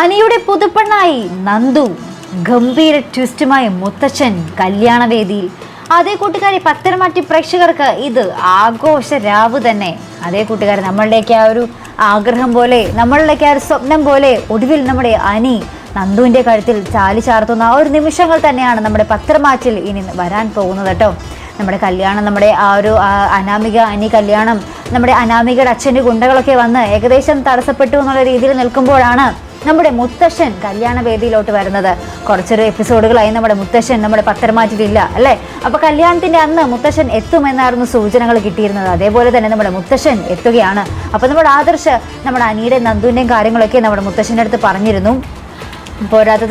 അനിയുടെ പുതുപ്പെണ്ണായി നന്ദു. ഗംഭീര ട്വിസ്റ്റുമായ മുത്തച്ഛൻ കല്യാണവേദിയിൽ. അതേ കൂട്ടുകാരി പത്തനംമാറ്റി പ്രേക്ഷകർക്ക് ഇത് ആഘോഷ രാവ് തന്നെ. അതേ കൂട്ടുകാരി നമ്മളുടെയൊക്കെ ആ ഒരു ആഗ്രഹം പോലെ നമ്മളുടെയൊക്കെ ആ ഒരു സ്വപ്നം പോലെ ഒടുവിൽ നമ്മുടെ അനി നന്ദുവിന്റെ കഴുത്തിൽ ചാലി ചാർത്തുന്ന ആ ഒരു നിമിഷങ്ങൾ തന്നെയാണ് നമ്മുടെ പത്രമാറ്റിൽ ഇനി വരാൻ പോകുന്നത് കേട്ടോ. നമ്മുടെ കല്യാണം നമ്മുടെ ആ ഒരു അനാമിക അനി കല്യാണം നമ്മുടെ അനാമികയുടെ അച്ഛന്റെ ഗുണ്ടകളൊക്കെ വന്ന് ഏകദേശം തടസ്സപ്പെട്ടു എന്നുള്ള രീതിയിൽ നിൽക്കുമ്പോഴാണ് നമ്മുടെ മുത്തശ്ശൻ കല്യാണ വേദിയിലോട്ട് വരുന്നത്. കുറച്ചൊരു എപ്പിസോഡുകളായി നമ്മുടെ മുത്തശ്ശൻ നമ്മുടെ പത്രമാറ്റിലില്ല അല്ലേ? അപ്പോൾ കല്യാണത്തിന്റെ അന്ന് മുത്തശ്ശൻ എത്തുമെന്നായിരുന്നു സൂചനകൾ കിട്ടിയിരുന്നത്. അതേപോലെ തന്നെ നമ്മുടെ മുത്തശ്ശൻ എത്തുകയാണ്. അപ്പോൾ നമ്മുടെ ആദർശ് നമ്മുടെ അനിയുടെ നന്ദുവിന്റെയും കാര്യങ്ങളൊക്കെ നമ്മുടെ മുത്തശ്ശന്റെ അടുത്ത് പറഞ്ഞിരുന്നു.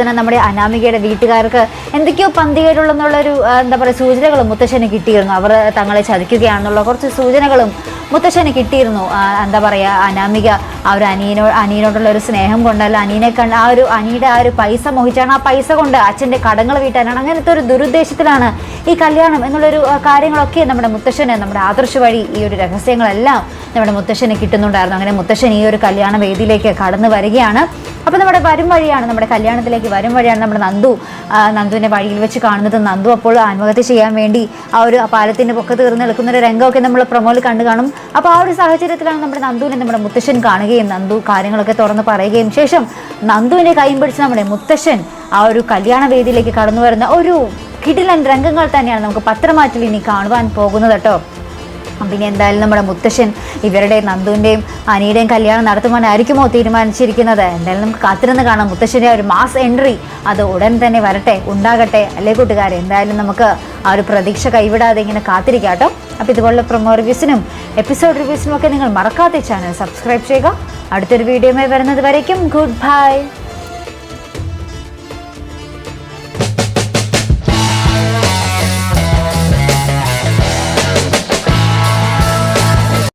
തന്നെ നമ്മുടെ അനാമികയുടെ വീട്ടുകാർക്ക് എന്തൊക്കെയോ പന്തികേടുള്ളെന്നുള്ളൊരു എന്താ പറയുക സൂചനകളും മുത്തശ്ശന് കിട്ടിയിരുന്നു. അവർ തങ്ങളെ ചതിക്കുകയാണെന്നുള്ള കുറച്ച് സൂചനകളും മുത്തശ്ശന് കിട്ടിയിരുന്നു. എന്താ പറയുക അനാമിക ആ ഒരു അനിയനോ അനിയനോടുള്ള ഒരു സ്നേഹം കൊണ്ടല്ല അനിയനെ കണ്ട് ആ ഒരു അനിയുടെ ആ ഒരു പൈസ മോഹിച്ചാണ് ആ പൈസ കൊണ്ട് അച്ഛന്റെ കടങ്ങൾ വീട്ടാനാണ്. അങ്ങനത്തെ ഒരു ദുരുദ്ദേശത്തിലാണ് ഈ കല്യാണം എന്നുള്ളൊരു കാര്യങ്ങളൊക്കെ നമ്മുടെ മുത്തശ്ശന് നമ്മുടെ ആദർശ വഴി ഈ ഒരു രഹസ്യങ്ങളെല്ലാം നമ്മുടെ മുത്തശ്ശന് കിട്ടുന്നുണ്ടായിരുന്നു. അങ്ങനെ മുത്തശ്ശൻ ഈ ഒരു കല്യാണ വേദിയിലേക്ക് കടന്നു വരികയാണ്. അപ്പോൾ നമ്മുടെ വരും വഴിയാണ് നമ്മുടെ കല്യാണത്തിലേക്ക് വരും വഴിയാണ് നമ്മുടെ നന്ദു. നന്ദുവിനെ വഴിയിൽ വെച്ച് കാണുന്നത് നന്ദു അപ്പോൾ ആത്മഹത്യ ചെയ്യാൻ വേണ്ടി ആ ഒരു പാലത്തിന്റെ പൊക്കത്ത് തീർന്ന് നിൽക്കുന്ന ഒരു രംഗമൊക്കെ നമ്മൾ പ്രൊമോയിൽ കണ്ടു കാണും. അപ്പോൾ ആ ഒരു സാഹചര്യത്തിലാണ് നമ്മുടെ നന്ദുവിനെ നമ്മുടെ മുത്തശ്ശൻ കാണുകയും നന്ദു കാര്യങ്ങളൊക്കെ തുറന്ന് പറയുകയും ശേഷം നന്ദുവിനെ കൈയും പിടിച്ച് നമ്മുടെ മുത്തശ്ശൻ ആ ഒരു കല്യാണ വേദിയിലേക്ക് കടന്നു വരുന്ന ഒരു കിടിലൻ രംഗങ്ങൾ തന്നെയാണ് നമുക്ക് പത്രമാറ്റിൽ ഇനി കാണുവാൻ പോകുന്നത് കേട്ടോ. പിന്നെ എന്തായാലും നമ്മുടെ മുത്തശ്ശൻ ഇവരുടെ നന്ദുവിന്റെയും അനിയുടെയും കല്യാണം നടത്തുവാനായിരിക്കുമോ തീരുമാനിച്ചിരിക്കുന്നത്? എന്തായാലും നമുക്ക് കാത്തിരുന്ന് കാണാം. മുത്തശ്ശന്റെ ഒരു മാസ് എൻട്രി അത് ഉടൻ തന്നെ വരട്ടെ ഉണ്ടാകട്ടെ അല്ലേ കൂട്ടുകാരെ? എന്തായാലും നമുക്ക് ആ ഒരു പ്രതീക്ഷ കൈവിടാതെ ഇങ്ങനെ കാത്തിരിക്കാം കേട്ടോ. അപ്പോൾ ഇതുപോലുള്ള പ്രൊമോ റിവ്യൂസിനും എപ്പിസോഡ് റിവ്യൂസിനും ഒക്കെ നിങ്ങൾ മറക്കാത്ത ചാനൽ സബ്സ്ക്രൈബ് ചെയ്യുക. അടുത്തൊരു വീഡിയോയുമായി വരുന്നത് വരയ്ക്കും. Good bye